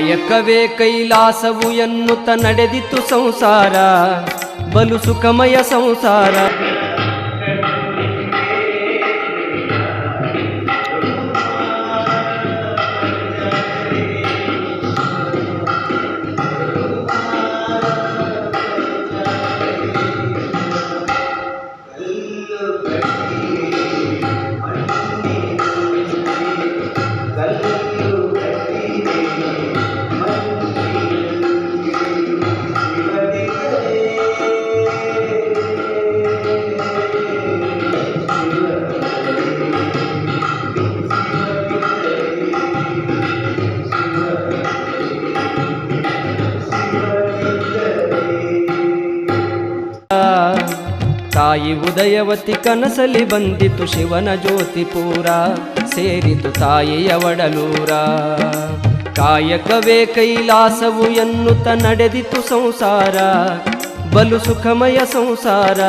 ಕಾಯಕವೇ ಕೈಲಾಸವು ಎನ್ನುತ್ತ ನಡೆದಿತ್ತು ಸಂಸಾರ ಬಲು ಸುಖಮಯ ಸಂಸಾರ. ತಾಯಿ ಉದಯವತಿ ಕನಸಲಿ ಬಂದಿತು ಶಿವನ ಜ್ಯೋತಿ ಪೂರ, ಸೇರಿತು ತಾಯಿಯ ಒಡಲೂರ. ಕಾಯಕವೇ ಕೈಲಾಸವು ಎನ್ನುತ್ತ ನಡೆದಿತು ಸಂಸಾರ, ಬಲು ಸುಖಮಯ ಸಂಸಾರ.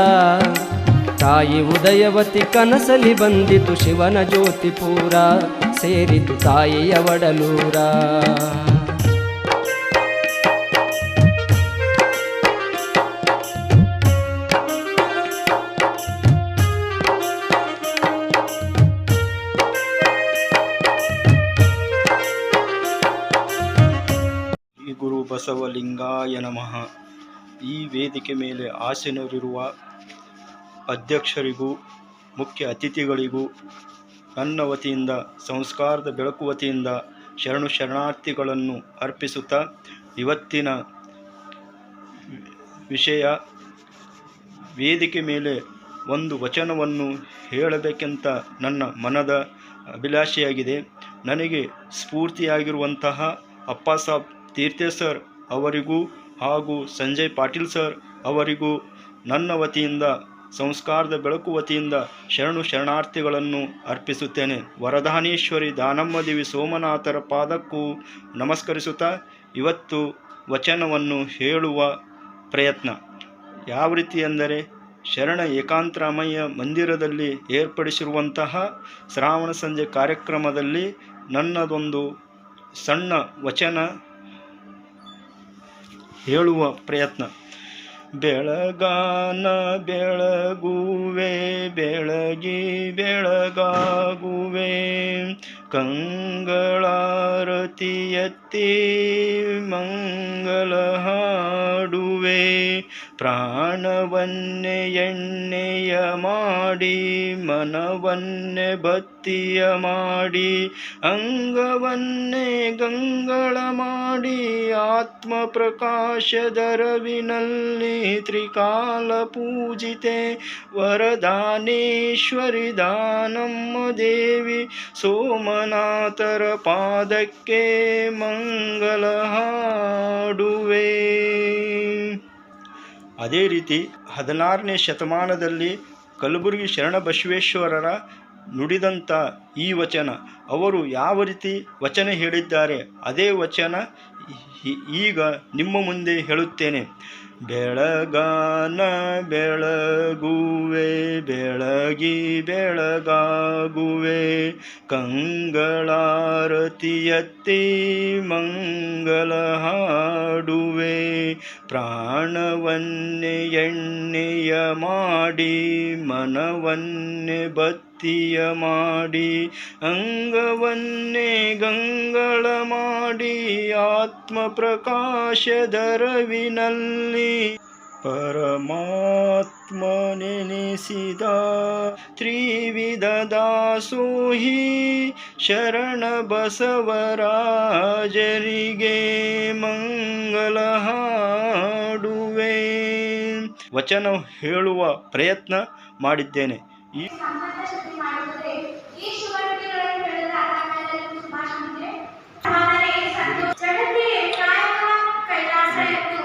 ತಾಯಿ ಉದಯವತಿ ಕನಸಲಿ ಬಂದಿತು ಶಿವನ ಜ್ಯೋತಿ ಪೂರ, ಸೇರಿತು ತಾಯಿಯ ಒಡಲೂರ. ಗುರು ಬಸವಲಿಂಗಾಯ ನಮಃ. ಈ ವೇದಿಕೆ ಮೇಲೆ ಆಸೀನರಿರುವ ಅಧ್ಯಕ್ಷರಿಗೂ, ಮುಖ್ಯ ಅತಿಥಿಗಳಿಗೂ, ನನ್ನ ವತಿಯಿಂದ, ಸಂಸ್ಕಾರದ ಬೆಳಕು ವತಿಯಿಂದ ಶರಣು ಶರಣಾರ್ಥಿಗಳನ್ನು ಅರ್ಪಿಸುತ್ತಾ ಇವತ್ತಿನ ವಿಷಯ, ವೇದಿಕೆ ಮೇಲೆ ಒಂದು ವಚನವನ್ನು ಹೇಳಬೇಕೆಂತ ನನ್ನ ಮನದ ಅಭಿಲಾಷೆಯಾಗಿದೆ. ನನಗೆ ಸ್ಫೂರ್ತಿಯಾಗಿರುವಂತಹ ಅಪ್ಪ ಸಾಬ್ ತೀರ್ಥೆ ಸರ್, ಅವರಿಗೂ ಹಾಗೂ ಸಂಜಯ್ ಪಾಟೀಲ್ ಸರ್ ಅವರಿಗೂ ನನ್ನ ವತಿಯಿಂದ, ಸಂಸ್ಕಾರದ ಬೆಳಕು ವತಿಯಿಂದ ಶರಣು ಶರಣಾರ್ಥಿಗಳನ್ನು ಅರ್ಪಿಸುತ್ತೇನೆ. ವರದಾನೇಶ್ವರಿ ದಾನಮ್ಮ ದೇವಿ ಸೋಮನಾಥರ ಪಾದಕ್ಕೂ ನಮಸ್ಕರಿಸುತ್ತಾ ಇವತ್ತು ವಚನವನ್ನು ಹೇಳುವ ಪ್ರಯತ್ನ. ಯಾವ ರೀತಿ ಎಂದರೆ ಶರಣ ಏಕಾಂತರಾಮಯ್ಯ ಮಂದಿರದಲ್ಲಿ ಏರ್ಪಡಿಸಿರುವಂತಹ ಶ್ರಾವಣ ಸಂಜೆ ಕಾರ್ಯಕ್ರಮದಲ್ಲಿ ನನ್ನದೊಂದು ಸಣ್ಣ ವಚನ ಹೇಳುವ ಪ್ರಯತ್ನ. ಬೆಳಗಾನ ಬೆಳಗುವೆ ಬೆಳಗಿ ಬೆಳಗಾಗುವೆ. ಕಂಗಳಾರತಿಯತ್ತಿ ಮಂಗಲ ಹಾಡುವೆ ಪ್ರಾಣವನ್ನೇ ಎಣ್ಣೆಯ ಮಾಡಿ ಮನವನ್ನೇ ಬತ್ತಿಯ ಮಾಡಿ ಅಂಗವನ್ನೇ ಗಂಗಳ ಮಾಡಿ ಆತ್ಮ ಪ್ರಕಾಶದರವಿನಲ್ಲಿ ತ್ರಿಕಾಲ ಪೂಜಿತೆ ವರದಾನೇಶ್ವರಿ ದಾನಮ್ಮ ದೇವಿ ಸೋಮನಾಥರ ಪಾದಕ್ಕೆ ಮಂಗಲ ಹಾಡುವೆ. ಅದೇ ರೀತಿ ಹದಿನಾರನೇ ಶತಮಾನದಲ್ಲಿ ಕಲಬುರಗಿ ಶರಣಬಸವೇಶ್ವರರ ನುಡಿದಂಥ ಈ ವಚನ, ಅವರು ಯಾವ ರೀತಿ ವಚನ ಹೇಳಿದ್ದಾರೆ, ಅದೇ ವಚನ ಈಗ ನಿಮ್ಮ ಮುಂದೆ ಹೇಳುತ್ತೇನೆ. ಬೆಳಗಾನ ಬೆಳಗುವೆ ಬೆಳಗಿ ಬೆಳಗಾಗುವೆ. ಕಂಗಳಾರತಿ ಎತ್ತಿ ಮಂಗಲ ಹಾಡುವೆ. ಪ್ರಾಣವನ್ನೇ ಎಣ್ಣೆಯ ಮಾಡಿ ಮನವನ್ನೇ ಬತ್ತಿಯ ಮಾಡಿ ಅಂಗವನ್ನೇ ಗಂಗಳ ಮಾಡಿ ಆತ್ಮ ಪ್ರಕಾಶದರವಿನಲ್ಲಿ ಪರಮಾತ್ಮ ನೆನೆಸಿದ ತ್ರಿವಿಧ ದಾಸೋಹಿ ಶರಣ ಬಸವರಾಜರಿಗೆ ಮಂಗಲ ಹಾಡುವೆ. ವಚನ ಹೇಳುವ ಪ್ರಯತ್ನ ಮಾಡಿದ್ದೇನೆ. ಈ ಆದರೆ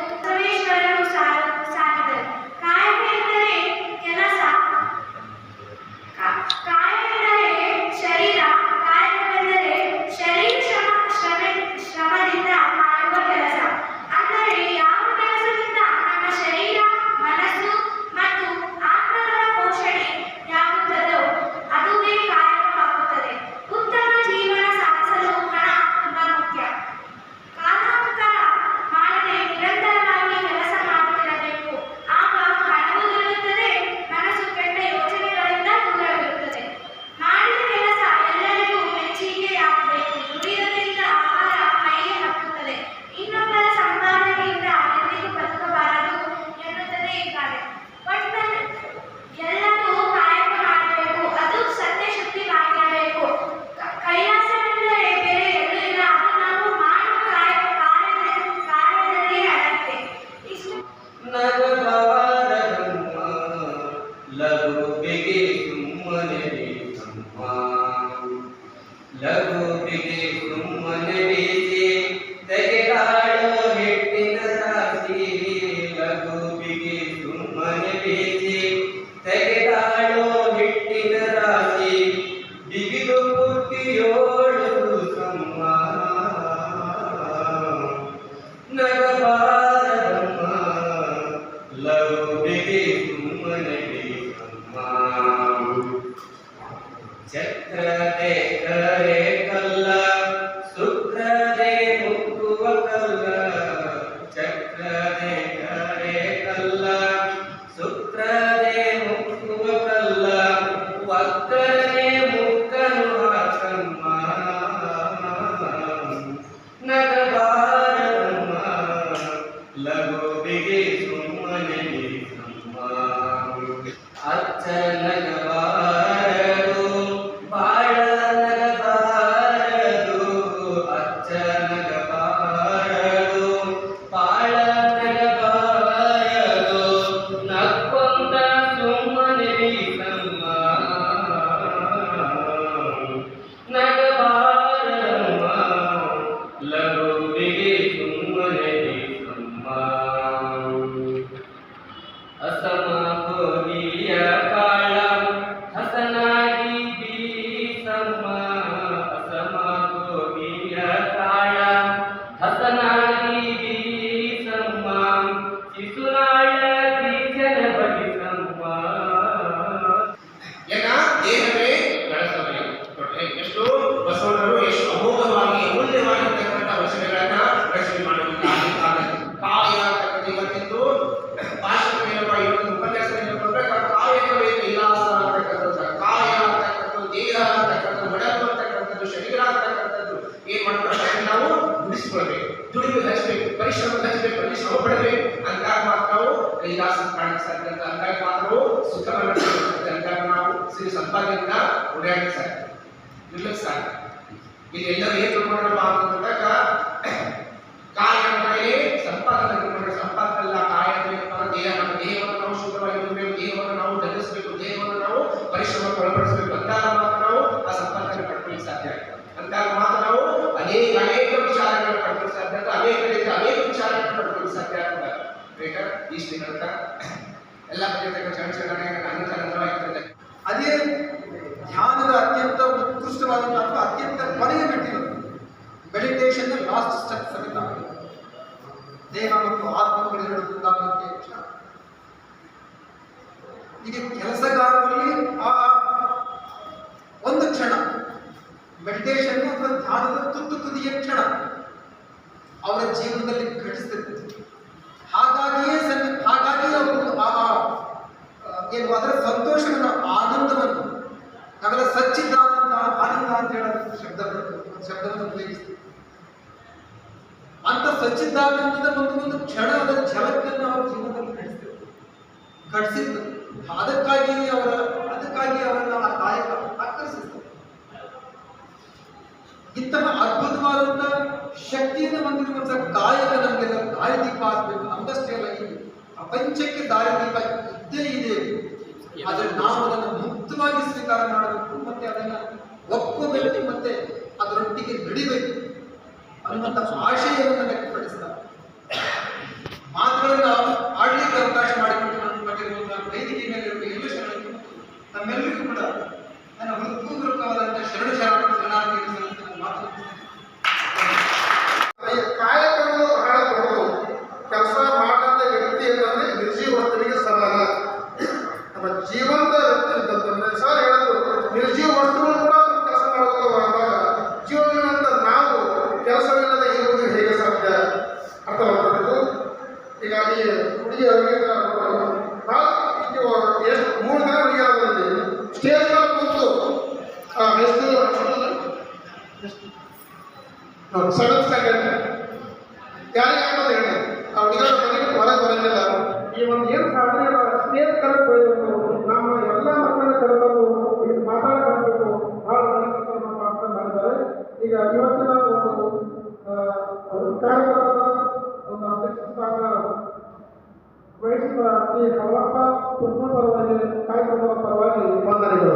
Mani அச்சனகபாரோ ಶ್ರಮ ಪಡಬೇಕು ಅಂದಾಗ ಮಾತ್ರ ನಾವು ಕೈಲಾಸ ಕಾಣಿಸ್ತಕ್ಕಂಥ ಅಂದಾಗ ಮಾತ್ರ ನಾವು ಸುಖವನ್ನು ಅಂದಾಗ ನಾವು ಸಿರಿ ಸಂಪಾದನೆಯಿಂದ ಉಡಾಡಕ್ಕೆ ಸಾಧ್ಯ. ನಿಲ್ಲಕ್ಕೆ ಸಾಧ್ಯ. ಇದು ಎಲ್ಲರೂ ಏನು ಪ್ರಮಾಣ ಅಂತಂದಾಗ ಜೀವನದಲ್ಲಿ ಘಟಿಸ್ತದೆ ಹಾಗಾಗಿಯೇ ಸನ್ ಹಾಗಾಗಿ ಅವರು ಆ ಏನು ಅದರ ಸಂತೋಷವನ್ನು, ಆನಂದವನ್ನು ನಗರ ಸಚ್ಚಿದ್ದಾದಂತಹ ಆನಂದ ಅಂತ ಹೇಳೋ ಶಬ್ದ ಶಬ್ದವನ್ನು ಉಪಯೋಗಿಸ್ತದೆ ಅಂತ ಸಚ್ಚಿದ್ದಾದಂತಹ ಒಂದು ಒಂದು ಅದರ ಝಲಕ್ಕನ್ನು ಅವರ ಜೀವನದಲ್ಲಿ ಘಟಿಸ್ತೇವೆ ಘಟಿಸಿದ್ದು ಅದಕ್ಕಾಗಿ ಅವರ ಅದಕ್ಕಾಗಿ ಅವರನ್ನು ಆ ಕಾಯಕ ಆಕರ್ಷಿಸ್ತಾರೆ ಇಂತಹ ಅದ್ಭುತವಾದಂತಹ ಶಕ್ತಿಯಿಂದ ಬಂದಿರುವಂತಹ ಕಾಯಕ ನಮಗೆಲ್ಲ ದಾರಿದೀಪ ಆಗಬೇಕು ನಮ್ಗಷ್ಟೇ ಅಲ್ಲ ಈ ಪ್ರಪಂಚಕ್ಕೆ ದಾರಿದೀಪ ಇದ್ದೇ ಇದೆ. ಆದರೆ ನಾವು ಅದನ್ನು ಮುಕ್ತವಾಗಿ ಸ್ವೀಕಾರ ಮಾಡಬೇಕು ಮತ್ತೆ ಅದನ್ನು ಒಪ್ಪಬೇಕು ಮತ್ತೆ ಅದರೊಟ್ಟಿಗೆ ನಡಿಬೇಕು ಅನ್ನುವಂಥ ಆಶಯವನ್ನು ವ್ಯಕ್ತಪಡಿಸ್ತಾರೆ. ಸೆವೆಂತ್ ಹೊರಗೆ ಬರಂಗಿಲ್ಲ ಈ ಒಂದು ಏನು ಸಾಧನೆ ಸ್ಟೇಜ್ ಕಡೆ ಬೆಳೆಯಬೇಕು ನಮ್ಮ ಎಲ್ಲ ಮಕ್ಕಳ ಕರೆಬೇಕು ಇದು ಮಾತಾಡಬೇಕು ಭಾಳ ಮಾಡ್ತಾ ಮಾಡಿದ್ದಾರೆ. ಈಗ ಇವತ್ತಿನ ಒಂದು ಕಾರ್ಯಕ್ರಮದ ಒಂದು ಅಧ್ಯಕ್ಷ ಸ್ಥಾನ ವಹಿಸಿದ ಶ್ರೀ ಹವಪ್ಪ ಪುರ್ಣ ಪರವಾಗಿ ಕಾರ್ಯಕ್ರಮದ ಪರವಾಗಿ ವಂದನೆಗಳು